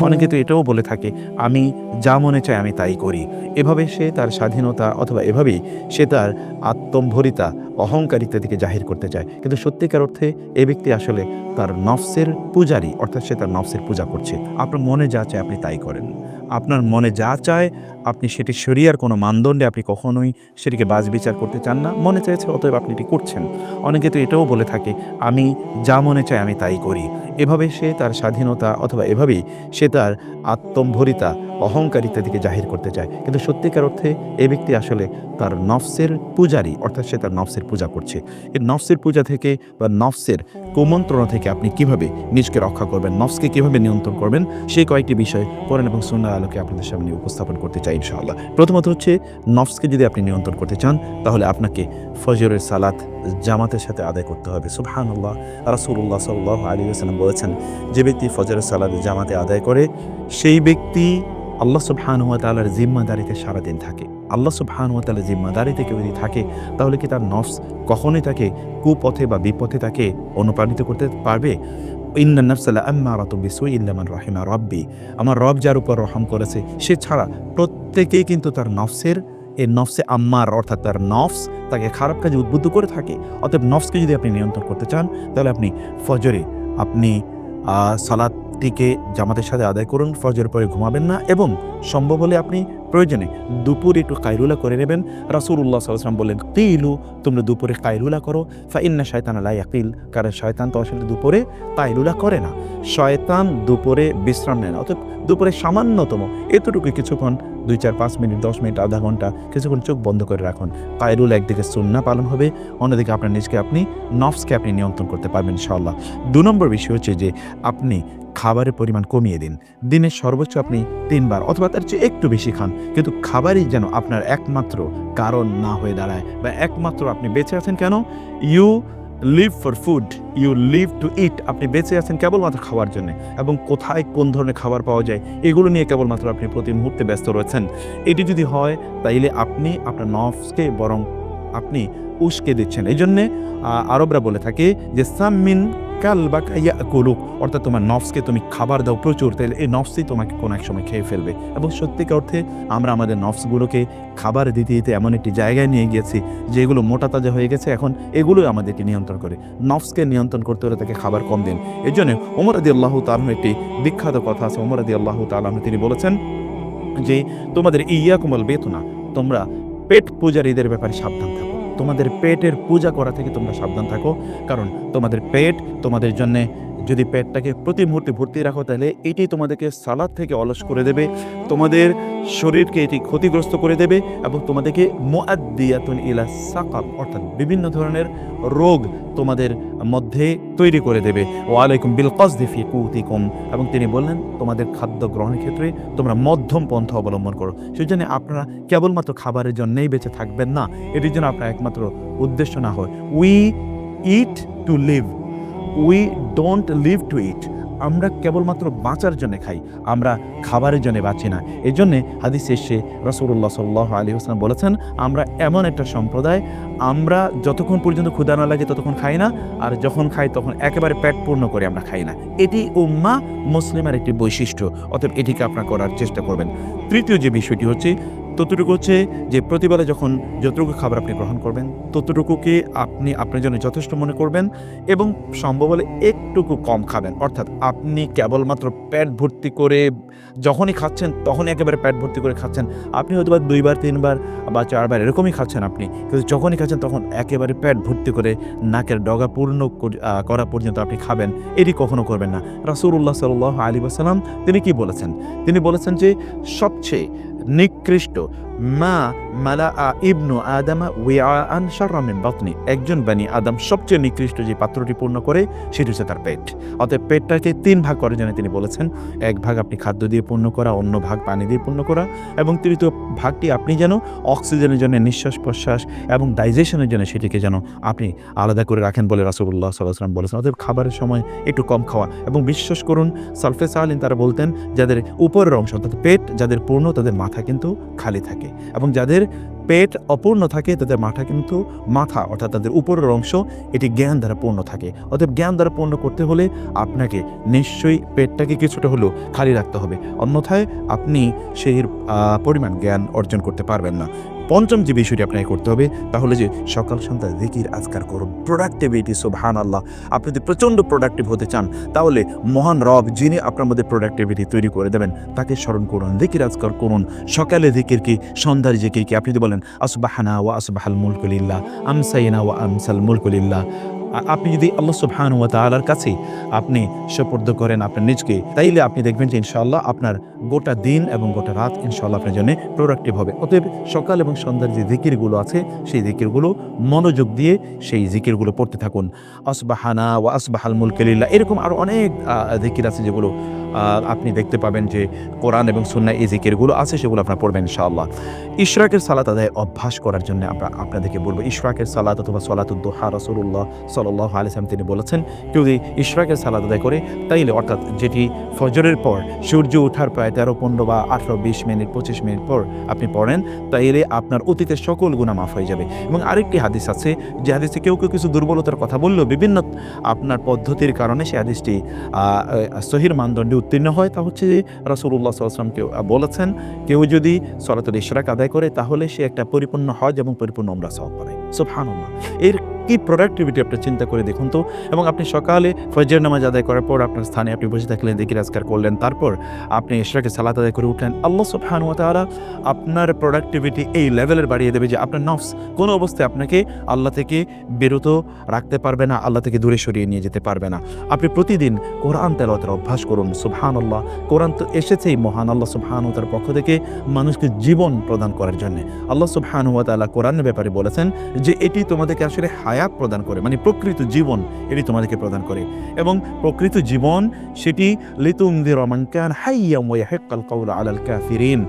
অনেকে তো এটাও বলে থাকে, আমি যা মনে চাই আমি তাই করি। এভাবে সে তার স্বাধীনতা অথবা এভাবেই সে তার আত্মম্ভরিতা অহংকার ইত্যাদিকে জাহির করতে চায়। কিন্তু সত্যিকার অর্থে এ ব্যক্তি আসলে তার নফসের পূজারী, অর্থাৎ সে তার নফসের পূজা করছে। আপনার মনে যা চায় আপনি তাই করেন। আপনার মনে যা চায় আপনি সেটি শরিয়ার কোনো মানদণ্ডে আপনি কখনোই সেটিকে বাজ বিচার করতে চান না। মনে চাইছে অতএব আপনি এটি করছেন। অনেকে তো এটাও বলে থাকে, আমি যা মনে চাই আমি তাই করি। এভাবে সে তার স্বাধীনতা অথবা এভাবেই সে তার আত্মম্ভরিতা অহংকার ইত্যাদিকে জাহির করতে চায়। কিন্তু সত্যিকার অর্থে এ ব্যক্তি আসলে তার নফসের পূজারী, অর্থাৎ সে তার নফসের পূজা করছে। এই নফসের পূজা থেকে বা নফসের কুমন্ত্রণা থেকে আপনি কীভাবে নিজকে রক্ষা করবেন, নফসকে কীভাবে নিয়ন্ত্রণ করবেন সেই কয়েকটি বিষয় কোরআন এবং সুন্নাহ আলোকে আপনাদের সামনে উপস্থাপন করতে চাই। ইনশাআল্লাহ। প্রথমত হচ্ছে, নফসকে যদি আপনি নিয়ন্ত্রণ করতে চান, তাহলে আপনাকে ফজরের সালাত জামাতের সাথে আদায় করতে হবে। সুবহানাল্লাহ। রাসূলুল্লাহ সাল্লাল্লাহু আলী ওয়াসাল্লাম বলেছেন, যে ব্যক্তি ফজরের সালাত জামাতে আদায় করে, সেই ব্যক্তি আল্লাহ সুবহানাহু ওয়া তাআলার জিম্মাদারিতে সারাদিন থাকে। আল্লাহ সুবহানাহু ওয়া তাআলার জিম্মাদারিতে কেউ যদি থাকে, তাহলে কি তার নফস কখনোই তাকে কুপথে বা বিপথে তাকে অনুপ্রাণিত করতে পারবে? ইন্না নফসালা আম্মারাতু বিসুই ইল্লামান রাহিমা রব্বি। আমার রব যার উপর রহম করেছে, সে ছাড়া প্রত্যেকেই কিন্তু তার নফসের এই নফসে আম্মার অর্থাৎ তার নফস তাকে খারাপ কাজে উদ্বুদ্ধ করে থাকে। অতএব নফসকে যদি আপনি নিয়ন্ত্রণ করতে চান, তাহলে আপনি ফজরে আপনি সালাদটিকে জামাতের সাথে আদায় করুন, ফজরের পরে ঘুমাবেন না এবং সম্ভব হলে আপনি প্রয়োজনে দুপুরে একটু কায়রুলা করে নেবেন। রাসুল্লাহ সাল্লাম বললেন তিলু তোমরা দুপুরে কায়রুলা করো ফা ইন্না শয়তান আলাই আকিল কারণ শয়তান তো আসলে দুপুরে কায়রুলা করে না। শয়তান দুপুরে বিশ্রাম নেয় না, অতএব দুপুরে সামান্যতম এতটুকু কিছুক্ষণ, দুই চার পাঁচ মিনিট, দশ মিনিট, আধা ঘণ্টা কিছুক্ষণ চোখ বন্ধ করে রাখুন। কায়রুল একদিকে সুন্না পালন হবে, অন্যদিকে আপনার নিজকে আপনি নফসকে আপনি নিয়ন্ত্রণ করতে পারবেন ইনশাআল্লাহ। দু নম্বর বিষয় হচ্ছে যে, আপনি খাবারের পরিমাণ কমিয়ে দিন। দিনের সর্বোচ্চ আপনি তিনবার অথবা তার চেয়ে একটু বেশি খান। কিন্তু খাবারই যেন আপনার একমাত্র কারণ না হয়ে দাঁড়ায় বা একমাত্র আপনি বেঁচে আছেন কেন? You live for food you live to eat আপনি বেঁচে আছেন কেবলমাত্র খাওয়ার জন্য। এবং কোথায় কোন ধরনের খাবার পাওয়া যায়, এগুলো নিয়ে কেবলমাত্র আপনি প্রতি মুহূর্তে ব্যস্ত রয়েছেন। এটি যদি হয়, তাইলে আপনি আপনার নফসকে বরং আপনি উস্কে দিচ্ছেন। এই জন্যে আরবরা বলে থাকে যে সামিন কাল বা কাইয়া কুলুক অর্থাৎ তোমার নফসকে তুমি খাবার দাও প্রচুর তাহলে এই নফসই তোমাকে কোনো এক সময় খেয়ে ফেলবে। এবং সত্যিকার অর্থে আমরা আমাদের নফসগুলোকে খাবার দিতে দিতে এমন একটি জায়গায় নিয়ে গিয়েছি যে এগুলো মোটা তাজা হয়ে গেছে, এখন এগুলোই আমাদেরকে নিয়ন্ত্রণ করে। নফসকে নিয়ন্ত্রণ করতে হলে তাকে খাবার কম দিন। এই জন্য ওমর আদি আল্লাহ তালন একটি বিখ্যাত কথা আছে। ওমর আদি আল্লাহ তালন তিনি বলেছেন যে, তোমাদের ইয়া কুমল বেতনা, তোমরা পেট পূজারীদের ব্যাপারে সাবধান থাকো। তোমাদের পেটের পূজা করা থেকে তোমরা সাবধান থাকো। কারণ তোমাদের পেট তোমাদের জন্যে যদি পেটটাকে প্রতি মুহূর্তে ভর্তি রাখো, তাহলে এটি তোমাদেরকে সালাদ থেকে অলস করে দেবে। তোমাদের শরীরকে এটি ক্ষতিগ্রস্ত করে দেবে এবং তোমাদেরকে মুআদ্দিয়াতুন ইলা সাকাব অর্থাৎ বিভিন্ন ধরনের রোগ তোমাদের মধ্যে তৈরি করে দেবে। ওয়ালাইকুম বিল কসদি ফি কুতিকুম, এবং তিনি বললেন, তোমাদের খাদ্য গ্রহণের ক্ষেত্রে তোমরা মধ্যম পন্থা অবলম্বন করো। সেই জন্য আপনারা কেবলমাত্র খাবারের জন্যই বেঁচে থাকবেন না। এটির জন্য আপনার একমাত্র উদ্দেশ্য না হয়। We eat to live we don't live to eat আমরা কেবলমাত্র বাঁচার জন্য খাই। আমরা খাবারের জন্য বাঁচি না। এই জন্যে হাদিস এসে রসুল্লাহ সাল্লাহ আলী হোসেন বলেছেন, আমরা এমন একটা সম্প্রদায়, আমরা যতক্ষণ পর্যন্ত ক্ষুদা না লাগে ততক্ষণ খাই না, আর যখন খাই তখন একেবারে পেট পূর্ণ করে আমরা খাই না। এটি উম্মা মুসলিমের একটি বৈশিষ্ট্য, অতএব এটিকে আপনার করার চেষ্টা করবেন। তৃতীয় যে বিষয়টি হচ্ছে ততটুকু হচ্ছে যে প্রতিবেলা যখন যতটুকু খাবার আপনি গ্রহণ করবেন, ততটুকুকে আপনি আপনার জন্য যথেষ্ট মনে করবেন এবং সম্ভব হলে একটুকু কম খাবেন। অর্থাৎ আপনি কেবলমাত্র পেট ভর্তি করে যখনই খাচ্ছেন, তখনই একেবারে পেট ভর্তি করে খাচ্ছেন। আপনি হয়তো বা দুইবার, তিনবার বা চারবার এরকমই খাচ্ছেন আপনি, কিন্তু যখনই খাচ্ছেন তখন একেবারে পেট ভর্তি করে নাকের ডগা পূর্ণ করা পর্যন্ত আপনি খাবেন, এটি কখনো করবেন না। রাসূলুল্লাহ সাল্লাহ আলী আসালাম তিনি কি বলেছেন? তিনি বলেছেন যে সবচেয়ে নিকৃষ্ট। মা মালা ইবনু আদামা ওয়া আন শাররামিন বাতনি। একজন বানি আদম সবচেয়ে নিকৃষ্ট যে পাত্রটি পূর্ণ করে, সেটি হচ্ছে তার পেট। অতএব পেটটাকে তিন ভাগ করার জন্য তিনি বলেছেন, এক ভাগ আপনি খাদ্য দিয়ে পূর্ণ করা, অন্য ভাগ পানি দিয়ে পূর্ণ করা এবং তৃতীয় ভাগটি আপনি যেন অক্সিজেনের জন্য নিঃশ্বাস প্রশ্বাস এবং ডাইজেশনের জন্য সেটিকে যেন আপনি আলাদা করে রাখেন বলে রাসুল্লাহ সাল্লাহাম বলেছেন। অতএব খাবারের সময় একটু কম খাওয়া এবং বিশ্বাস করুন সালফে সাহালিন তারা বলতেন, যাদের উপরের অংশ অর্থাৎ পেট, যাদের পূর্ণ তাদের মাথা কিন্তু খালি থাকে। এবং যাদের পেট অপূর্ণ থাকে, তাদের মাথা কিন্তু মাথা, অর্থাৎ তাদের উপরের অংশ, এটি জ্ঞান দ্বারা পূর্ণ থাকে। অতএব জ্ঞান দ্বারা পূর্ণ করতে হলে আপনাকে নিশ্চয়ই পেটটাকে কিছুটা হলেও খালি রাখতে হবে। অন্যথায় আপনি সেই পরিমাণ জ্ঞান অর্জন করতে পারবেন না। পঞ্চম যে বিষয়টি আপনাকে করতে হবে তাহলে যে সকাল সন্ধ্যা জিকির আজকার করুন। প্রোডাক্টিভিটি সোভান আল্লাহ আপনি যদি প্রচণ্ড প্রোডাক্টিভ হতে চান, তাহলে মহান রব যিনি আপনার মধ্যে প্রোডাক্টিভিটি তৈরি করে দেবেন, তাকে স্মরণ করুন, জিকির আজকার করুন। সকালে জিকির কি, সন্ধ্যার জিকির কি? আপনি যদি বলেন আসবাহানা ওয়া আসবাহাল মুলকুলিল্লাহ আমসাইনা ওয়া আমসাল মুলকুলিল্লাহ আ- আপনি যদি আল্লাহ সুবহান ওয়া তাআলার কাছে আপনি সুপর্দ করেন আপনার নিজকে, তাইলে আপনি দেখবেন যে ইনশাআল্লাহ আপনার গোটা দিন এবং গোটা রাত ইনশাআল্লাহ আপনার জন্য প্রোডাক্টিভ হবে। অতএব সকাল এবং সন্ধ্যার যে জিকিরগুলো আছে, সেই জিকিরগুলো মনোযোগ দিয়ে সেই জিকিরগুলো পড়তে থাকুন। আসবাহানা ওয়া আসবাহাল মুলকুলিল্লাহ এরকম আরও অনেক জিকির আছে যেগুলো আপনি দেখতে পাবেন যে কোরআন এবং সুন্নাহ এই জিকিরগুলো আছে সেগুলো আপনার পড়বেন ইনশাআল্লাহ। ইশরাকের সালাত আদায় অভ্যাস করার জন্য আমরা আপনাদেরকে বলব, ইশরাকের সালাত অথবা সলাতুদ্দোহা রসুল্লাহ সাল্লাহ আলিসাম তিনি বলেছেন, কেউ যদি ইশরাকের সালাদ আদায় করে, তাইলে অর্থাৎ যেটি ফজরের পর, সূর্য ওঠার প্রায় তেরো, পনেরো বা আঠারো, বিশ মিনিট, পঁচিশ মিনিট পর আপনি পড়েন, তাইলে আপনার অতীতের সকল গুণা মাফ হয়ে যাবে। এবং আরেকটি হাদিস আছে, যে হাদিসে কেউ কেউ কিছু দুর্বলতার কথা বললেও বিভিন্ন আপনার পদ্ধতির কারণে সে হাদিসটি সহির মানদণ্ডে উত্তীর্ণ হয়। তা হচ্ছে যে রাসুল্লাহ কেউ বলেছেন, কেউ যদি সলাতুল ইশরাক আদায় করে, তাহলে সে একটা পরিপূর্ণ হজ এবং পরিপূর্ণ আমরা সব করে সুবহানাল্লাহ। এর কি প্রোডাক্টিভিটি আপনি চিন্তা করে দেখুন তো? এবং আপনি সকালে ফজর নামাজ আদায় করার পর আপনার স্থানে আপনি বসে থাকলেন দেখি রাজগার করলেন, তারপর আপনি ইশরাকে সালাত আদায় করে উঠলেন। আল্লাহ সুবহানাহু ওয়া তাআলা আপনার প্রোডাক্টিভিটি এই লেভেলের বাড়িয়ে দেবে যে আপনার নফস কোনো অবস্থায় আপনাকে আল্লাহ থেকে বিরত রাখতে পারবে না, আল্লাহ থেকে দূরে সরিয়ে নিয়ে যেতে পারবে না। আপনি প্রতিদিন কোরআন তেলাওয়াতের অভ্যাস করুন, সুবহানাল্লাহ। কোরআন তো এসেছেই মহান আল্লাহ সুবহানাহু তার পক্ষ থেকে মানুষকে জীবন প্রদান করার জন্য। আল্লাহ সুবহানাহু ওয়া তাআলা কোরআনের ব্যাপারে বলেছেন যে, এটি তোমাদেরকে আসলে হায়াত প্রদান করে মানে প্রকৃত জীবন এটি তোমাদেরকে প্রদান করে। এবং প্রকৃত জীবন সেটি লিতুমদির রমান ক্যান হাইয়াম ওয়া ইয়াহিক্কাল কাউলু আলাল কাফিরিন।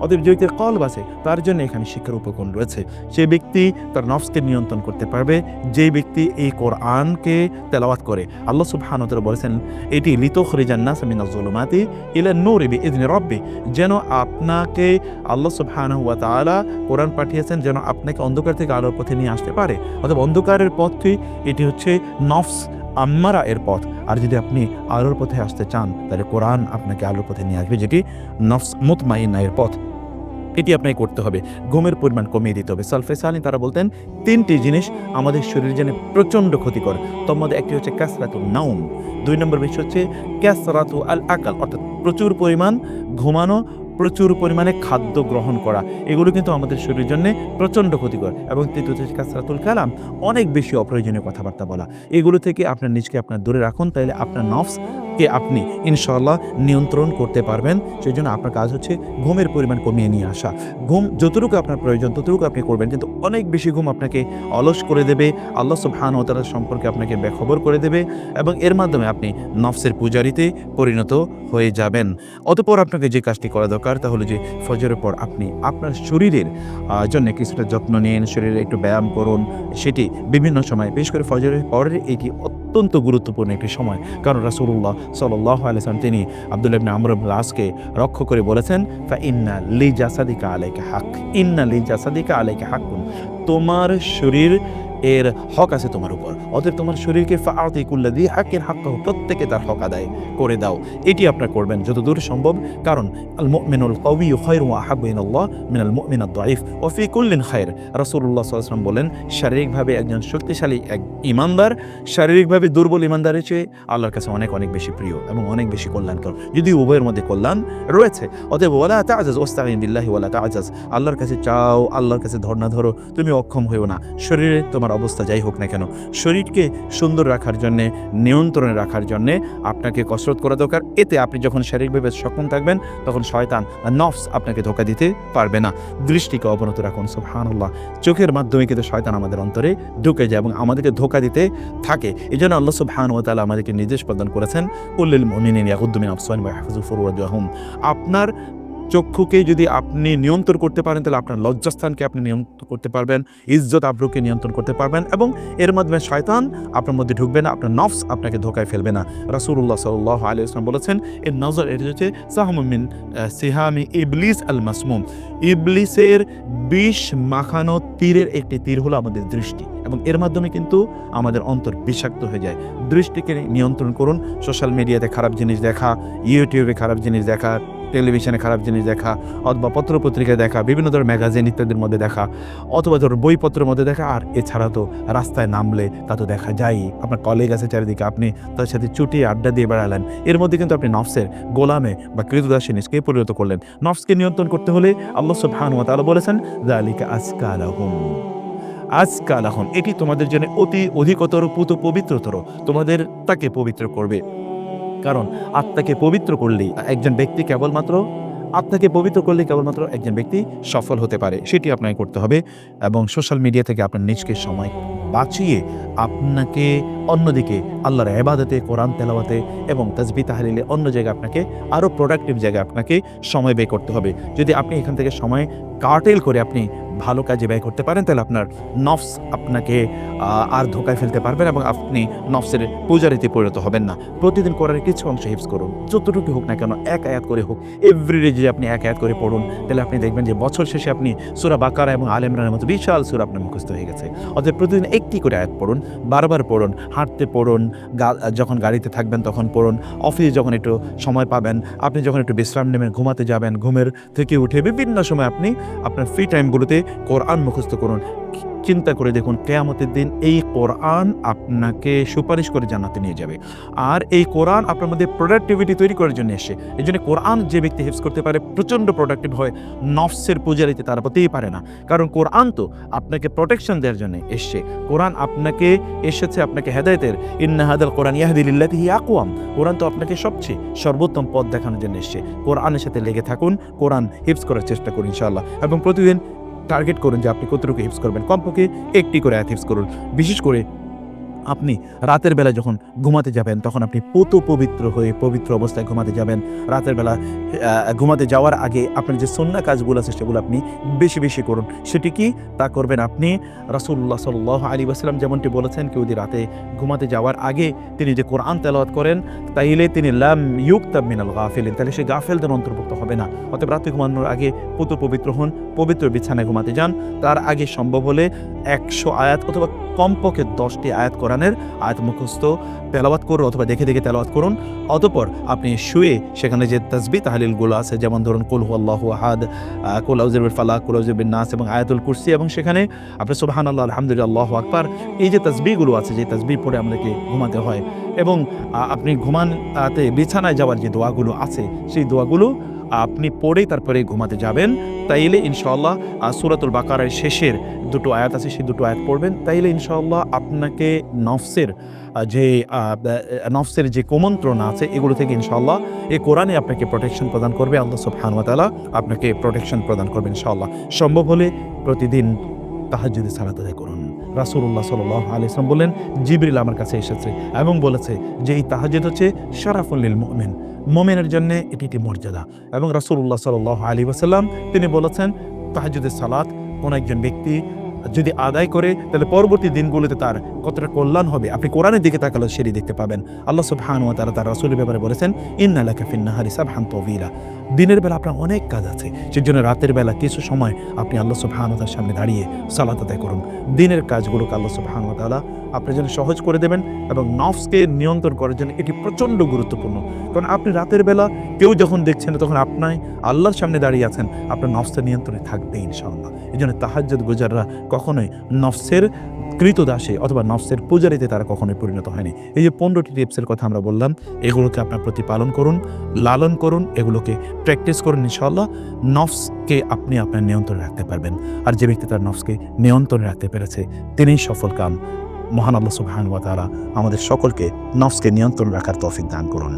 অতএব যে ব্যক্তির কলব আছে, তার জন্য এখানে শিক্ষার উপকরণ রয়েছে। সে ব্যক্তি তার নফসকে নিয়ন্ত্রণ করতে পারবে, যে ব্যক্তি এই কোরআনকে তেলাওয়াত করে। আল্লাহ তাআলা বলেছেন, এটি লিতুখরিজান নাস মিনাজ জুলুমাতি ইলা নূরি বিইذনি রাব্বি যেন আপনাকে আল্লাহ সুবহানাহু ওয়া তাআলা কোরআন পাঠিয়েছেন, যেন আপনাকে অন্ধকার থেকে আলোর পথে নিয়ে আসতে পারে। অথবা অন্ধকারের পথটি, এটি হচ্ছে নফস। আম্মারা এর পথ। আর যদি আপনি আলোর পথে আসতে চান, তাহলে কোরআন আপনাকে আলোর পথে নিয়ে আসবে, যেটি নফস মুতমাইনা এর পথ। এটি আপনাকে করতে হবে। ঘুমের পরিমাণ কমিয়ে দিতে হবে। সালফে সালিন, তারা বলতেন, তিনটি জিনিস আমাদের শরীরের জন্য প্রচণ্ড ক্ষতিকর। তোর মধ্যে একটি হচ্ছে ক্যাসরাতু নাউম দুই নম্বর বিষয় হচ্ছে ক্যাসরাতু আল আকাল অর্থাৎ প্রচুর পরিমাণ ঘুমানো প্রচুর পরিমাণে খাদ্য গ্রহণ করা। এগুলো কিন্তু আমাদের শরীরের জন্য প্রচণ্ড ক্ষতিকর এবং তৃতীয় কাসরাতুল কালাম অনেক বেশি অপ্রয়োজনীয় কথাবার্তা বলা। এগুলো থেকে আপনার নিজকে আপনার দূরে রাখুন, তাহলে আপনার নফসকে আপনি ইনশাল্লাহ নিয়ন্ত্রণ করতে পারবেন। সেই জন্য আপনার কাজ হচ্ছে ঘুমের পরিমাণ কমিয়ে নিয়ে আসা। ঘুম যতটুকু আপনার প্রয়োজন ততটুকু আপনি করবেন, কিন্তু অনেক বেশি ঘুম আপনাকে অলস করে দেবে। আল্লাহ সুবহান ও তাআলা সম্পর্কে আপনাকে বেখবর করে দেবে এবং এর মাধ্যমে আপনি নফসের পূজারিতে পরিণত হয়ে যাবেন। অতপর আপনাকে যে কাজটি করা দরকার তাহলে যে ফজরের পর আপনি আপনার শরীরের জন্য কিছুটা যত্ন নিন, শরীরে একটু ব্যায়াম করুন, সেটি বিভিন্ন সময়, বিশেষ করে ফজরের পরের এটি অত্যন্ত গুরুত্বপূর্ণ একটি সময়। কারণ রাসূলুল্লাহ সাল্লাহ আলাইসালাম তিনি আব্দুল্লাহ ইবনে আমর আসকে রক্ষ করে বলেছেন, ফা ইন্না লি জাসাদিকা আলাইকা হাক। ইন্না লি জাসাদিকা আলাইকা হাকুন। তোমার শরীর এর হক আছে তোমার উপর। অতএব তোমার শরীরকে ফাআতি কুল্লা হাকের প্রত্যেকে তার হক আদায় করে দাও। এটি আপনার করবেন যতদূর সম্ভব। কারণ আল মুমিনুল কওয়ি খায়রু ওয়া আহাব্বু ইলাল্লাহ মিনাল মুমিন আদ-দাঈফ ওয়া ফি কুল্লিন খায়র। রাসূলুল্লাহ সাল্লাল্লাহু আলাইহি বলেন, শারীরিকভাবে একজন শক্তিশালী এক ইমানদার শারীরিকভাবে দুর্বল ইমানদারের চেয়ে আল্লাহর কাছে অনেক অনেক বেশি প্রিয় এবং অনেক বেশি কল্যাণকর। যদি উভয়ের মধ্যে কল্যাণ রয়েছে। অতএব ওয়ালা তাআজাজ, ওয়াস্তাঈন বিল্লাহি ওয়ালা তাআজাজ। আল্লাহর কাছে চাও, আল্লাহর কাছে ধর্ণা ধরো। তুমি অক্ষম হইও না। শরীরে তোমার অবস্থা যাই হোক না কেন, শরীরকে সুন্দর রাখার জন্যে, নিয়ন্ত্রণে রাখার জন্যে আপনাকে কসরত করা দরকার। এতে আপনি যখন শারীরিকভাবে সক্ষম থাকবেন, তখন শয়তান নফস আপনাকে ধোকা দিতে পারবে না। দৃষ্টিকে অবনত রাখুন, সুবহানাল্লাহ। চোখের মাধ্যমে কিন্তু শয়তান আমাদের অন্তরে ঢুকে যায় এবং আমাদেরকে ধোকা দিতে থাকে। এই জন্য আল্লাহ সুবহান ও তাআলা আমাদেরকে নির্দেশ প্রদান করেছেন উল্লিল মিন আবসারিহিম ওয়া ইয়াহফাযু আপনার চক্ষুকে যদি আপনি নিয়ন্ত্রণ করতে পারেন, তাহলে আপনার লজ্জাস্থানকে আপনি নিয়ন্ত্রণ করতে পারবেন, ইজ্জত আব্রুকে নিয়ন্ত্রণ করতে পারবেন এবং এর মাধ্যমে শয়তান আপনার মধ্যে ঢুকবে না, আপনার নফস আপনাকে ধোকায় ফেলবে না। রাসূলুল্লাহ সাল্লাহ আলী ইসলাম বলেছেন, এর নজর এটা হচ্ছে সাহমিন সিহামি ইবলিস আল মাসমুম ইবলিসের বিষ মাখানো তীরের একটি তীর হলো আমাদের দৃষ্টি এবং এর মাধ্যমে কিন্তু আমাদের অন্তর বিষাক্ত হয়ে যায়। দৃষ্টিকে নিয়ন্ত্রণ করুন, সোশ্যাল মিডিয়াতে খারাপ জিনিস দেখা, ইউটিউবে খারাপ জিনিস দেখা টেলিভিশনে খারাপ জিনিস দেখা, অথবা পত্রপত্রিকায় দেখা, বিভিন্ন ধরনের ম্যাগাজিন ইত্যাদির মধ্যে দেখা, অথবা ধর বইপত্রের মধ্যে দেখা, আর এছাড়া তো রাস্তায় নামলে তা তো দেখা যায়ই। আপনার কলেজ আছে চারিদিকে, আপনি তার সাথে চুটি আড্ডা দিয়ে বেড়ালেন। এর মধ্যে কিন্তু আপনি নফসের গোলামে বা কৃতদাসী নিজকে পরিণত করলেন। নফসকে নিয়ন্ত্রণ করতে হলে আল্লাহ সুবহানাহু ওয়া বলেছেন, যালিকা আসকালাহুম। আজকালাহন এটি তোমাদের জন্য অতি অধিকতর পুত পবিত্রতর। তোমাদের তাকে পবিত্র করবে। কারণ আত্মাকে পবিত্র করলেই একজন ব্যক্তি কেবলমাত্র, আত্মাকে পবিত্র করলে কেবলমাত্র একজন ব্যক্তি সফল হতে পারে। সেটি আপনাকে করতে হবে এবং সোশ্যাল মিডিয়া থেকে আপনার নিজকে সময় বাঁচিয়ে আপনাকে অন্যদিকে আল্লাহর এবাদতে কোরআন তেলাওয়াতে এবং তাজবি তাহলিলে অন্য জায়গায় আপনাকে, আরও প্রোডাক্টিভ জায়গায় আপনাকে সময় ব্যয় করতে হবে। যদি আপনি এখান থেকে সময় কার্টেল করে আপনি ভালো কাজে ব্যয় করতে পারেন, তাহলে আপনার নফস আপনাকে আর ধোকায় ফেলতে পারবেন এবং আপনি নফসের পূজারীতে পরিণত হবেন না। প্রতিদিন করার কিছু অংশ হিপস করুন। যতটুকু হোক না কেন, এক আয়াত করে হোক। এভরিডে যদি আপনি এক আয়াত করে পড়ুন, তাহলে আপনি দেখবেন যে বছর শেষে আপনি সুরা বাকারা এবং আলেমরানের মতো বিশাল সুরা আপনার মুখস্থ হয়ে গেছে। অতএব প্রতিদিন একটি করে আয়াত পড়ুন, বারবার পড়ুন, হাঁটতে পড়ুন যখন গাড়িতে থাকবেন তখন পড়ুন, অফিসে যখন একটু সময় পাবেন, আপনি যখন একটু বিশ্রাম নেবেন, ঘুমাতে যাবেন, ঘুমের থেকে উঠে বিভিন্ন সময় আপনি আপনার ফ্রি টাইমগুলোতে কোরআন মুখস্থ করুন। চিন্তা করে দেখুন, কেয়ামতের দিন এই কোরআন আপনাকে সুপারিশ করে জানাতে নিয়ে যাবে। আর এই কোরআন আপনার মধ্যে প্রোডাক্টিভিটি তৈরি করার জন্য এসে এই জন্য কোরআন যে ব্যক্তি হেফস করতে পারে, প্রচণ্ড প্রোডাক্টিভ হয়, নফসের পূজারিতে তার হতেই পারে না। কারণ কোরআন তো আপনাকে প্রোটেকশন দেওয়ার জন্য এসছে। কোরআন আপনাকে এসেছে আপনাকে হেদায়তের। ইন্নাহাদাল কোরআন ইয়াহদিল্লাহি আকওয়াম। কোরআন তো আপনাকে সবচেয়ে সর্বোত্তম পথ দেখানোর জন্য এসছে। কোরআনের সাথে লেগে থাকুন, কোরআন হিপস করার চেষ্টা করুন ইনশাআল্লাহ। এবং প্রতিদিন টার্গেট করুন যে আপনি কতটুকু হিপস করবেন। কমপক্ষে একটি করে অ্যাথ হিপস করুন। বিশেষ করে আপনি রাতের বেলা যখন ঘুমাতে যাবেন, তখন আপনি পুত পবিত্র হয়ে পবিত্র অবস্থায় ঘুমাতে যাবেন। রাতের বেলা ঘুমাতে যাওয়ার আগে আপনার যে সন্না কাজগুলো আছে, সেগুলো আপনি বেশি বেশি করুন। সেটি কি? তা করবেন আপনি রাসূলুল্লাহ সাল্লাহ আলী আসসালাম যেমনটি বলেছেন, কেউ যদি রাতে ঘুমাতে যাওয়ার আগে তিনি যে কোরআন তেলাওয়াত করেন, তাইলে তিনি লাম ইউক্তাব মিনাল গাফিলিন তাহলে সে গাফেলদের অন্তর্ভুক্ত হবে না। অতএব রাতে ঘুমানোর আগে পুত পবিত্র হন, পবিত্র বিছানায় ঘুমাতে যান। তার আগে সম্ভব হলে একশো আয়াত অথবা কমপক্ষে দশটি আয়াত কোরআনের আয়াত মুখস্থ তেলাওয়াত করুন অথবা দেখে দেখে তেলাওয়াত করুন। অতপর আপনি শুয়ে সেখানে যে তসবি তাহলিলগুলো আছে যেমন ধরুন কুল আল্লাহ আহাদ আহ, কুল আউজিবির ফালাক কুল নাস এবং আয়াতুল কুরসি। এবং সেখানে আপনি সুবহান আল্লাহ আলহামদুলিল্লাহ আকবার এই যে তসবিগুলো আছে যে তসবি পড়ে আমাদেরকে ঘুমাতে হয়। এবং আপনি ঘুমানতে বিছানায় যাওয়ার যে দোয়াগুলো আছে সেই দোয়াগুলো আপনি পড়েই তারপরে ঘুমাতে যাবেন। তাইলে ইনশাআল্লাহ আহ, সূরাতুল বাকারার শেষের দুটো আয়াত আছে সেই দুটো আয়াত পড়বেন। তাইলে ইনশাআল্লাহ আপনাকে নফসের যে নফসের যে কুমন্ত্রণা আছে এগুলো থেকে ইনশাআল্লাহ এই কোরআনে আপনাকে প্রোটেকশন প্রদান করবে। আল্লাহ সুবহানাহু ওয়া আপনাকে প্রোটেকশন প্রদান করবেন ইনশাআল্লাহ। সম্ভব হলে প্রতিদিন তাহাজ্জুদে সালাত আদায় করুন। রাসূলুল্লাহ সাল আলি ইসলাম বললেন, জিবরিল আমার কাছে এসেছে এবং বলেছে যে এই তাহাজেদ হচ্ছে শরাফুল্লিল মুমিন। মোমেনের জন্য এটি একটি মর্যাদা। এবং রাসুল্লাহ সাল আলী আসাল্লাম তিনি বলেছেন, তাহাজুদের সালাত কোন একজন ব্যক্তি যদি আদায় করে, তাহলে পরবর্তী দিনগুলোতে তার কতটা কল্যাণ হবে? আপনি কোরআনের দিকে তাকালে সেটি দেখতে পাবেন। আল্লাহ সব ওয়া তারা তার রাসুলের ব্যাপারে বলেছেন, ইন্না লাকা ফিন নাহারি তবিরা দিনের বেলা আপনার অনেক কাজ আছে। সেই জন্য রাতের বেলা কিছু সময় আপনি আল্লাহ সব ওয়া তাআলার সামনে দাঁড়িয়ে সালাত আদায় করুন। দিনের কাজগুলোকে আল্লাহ সব ওয়া তাআলা আপনার জন্য সহজ করে দেবেন এবং নফসকে নিয়ন্ত্রণ করার জন্য এটি প্রচণ্ড গুরুত্বপূর্ণ। কারণ আপনি রাতের বেলা কেউ যখন দেখছেন, তখন আপনি আল্লাহর সামনে দাঁড়িয়ে আছেন, আপনার নফসের নিয়ন্ত্রণে থাকবে ইনশাআল্লাহ। এই জন্য তাহাজ্জুদ গুজাররা কখনোই নফসের কৃতদাসে অথবা নফসের পূজারিতে তারা কখনোই পরিণত হয়নি। এই যে পনেরোটি টিপসের কথা আমরা বললাম, এগুলোকে আপনার প্রতিপালন করুন, লালন করুন, এগুলোকে প্র্যাকটিস করুন ইনশাআল্লাহ। নফসকে আপনি আপনার নিয়ন্ত্রণে রাখতে পারবেন। আর যে ব্যক্তি তার নফসকে নিয়ন্ত্রণে রাখতে পেরেছে, তিনিই সফল কাম। মহান আল্লাহ সুবহান আমাদের সকলকে নফসকে নিয়ন্ত্রণ রাখার তৌফিক দান করুন।